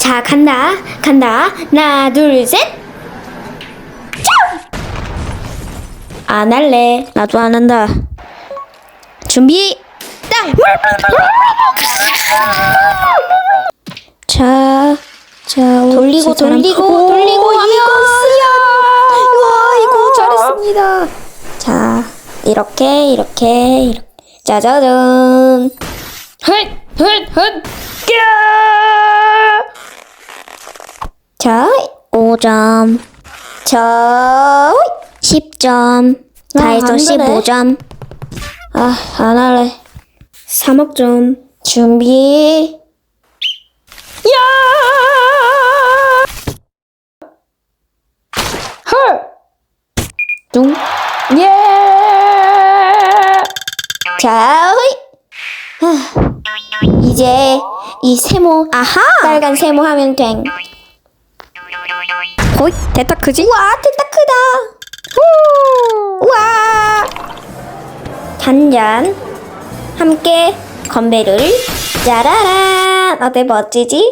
자, 간다. 간다. 하나, 둘, 셋. 안 할래. 나도 안 한다. 준비. 땅. 자, 자, 돌리고, 돌리고, 돌리고 하면. 와, 이거 잘했습니다. 자, 이렇게, 이렇게, 이렇게. 짜자잔. 헛, 헛, 헛. 자, 5점, 자, 10점, 다 아, 해서 안 되네. 15점. 아, 안 할래. 3억 점. 준비. 야! 헐! 뚱. 예! 자! 하, 이제 이 세모, 아하! 빨간 세모 하면 된. 호이, 됐다, 그지? 와, 됐다 크다. 후! 와! 단잔 함께 건배를 짜라란 어때 멋지지?